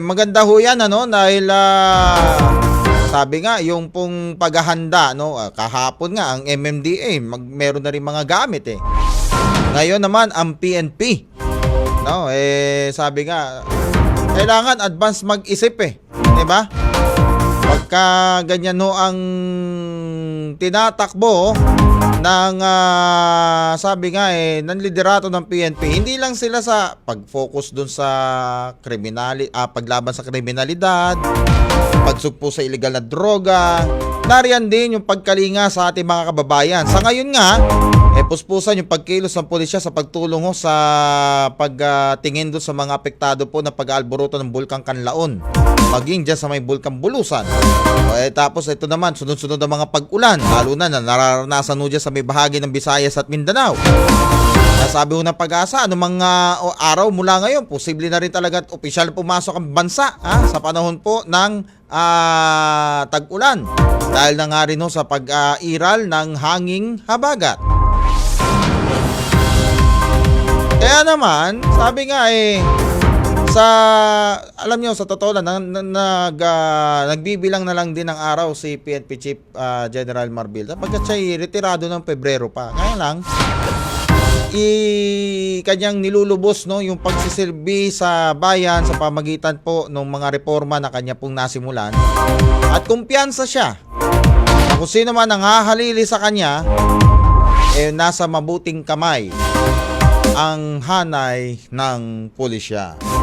maganda ho yan, ano, dahil ah, sabi nga, yung pong paghahanda, no, ah, kahapon nga, ang MMDA, mag, meron na rin mga gamit eh. Ngayon naman, ang PNP, no, eh, sabi nga, kailangan advance mag-isip eh, di ba? Pagka ganyan ho ang tinatakbo ng ah, sabi nga eh ng liderato ng PNP hindi lang sila sa pag-focus dun sa kriminali ah, paglaban sa kriminalidad pagsugpo sa illegal na droga. Nariyan din yung pagkalinga sa ating mga kababayan. Sa ngayon nga eh puspusan yung pagkilos ng pulisya sa pagtulong ho sa pagtingin doon sa mga apektado po na pag-aalboroto ng Bulkang Kanlaon maging dyan sa may Bulkang Bulusan o, eh, tapos ito naman sunod-sunod ang mga pag-ulan lalo na na nararanasan ho dyan sa may bahagi ng Visayas at Mindanao Nasabi ko ng pag-asa, ano mga o, araw mula ngayon, posible na rin talaga at opisyal pumasok ang bansa ha, sa panahon po ng ah, tag-ulan. Dahil na nga rin ho sa pag-iral ng hanging habagat. Kaya naman, sabi nga eh, sa alam nyo sa totoo lang nag, nag, ah, nagbibilang na lang din ng araw si PNP Chief ah, General Marbil sapagkat siya retirado ng Pebrero pa. Kaya lang i kanyang nilulubos no yung pagsisilbi sa bayan sa pamagitan po ng mga reforma na kanya pong nasimulan at kumpiyansa siya na kung sino man ang hahalili sa kanya eh nasa mabuting kamay ang hanay ng pulisya.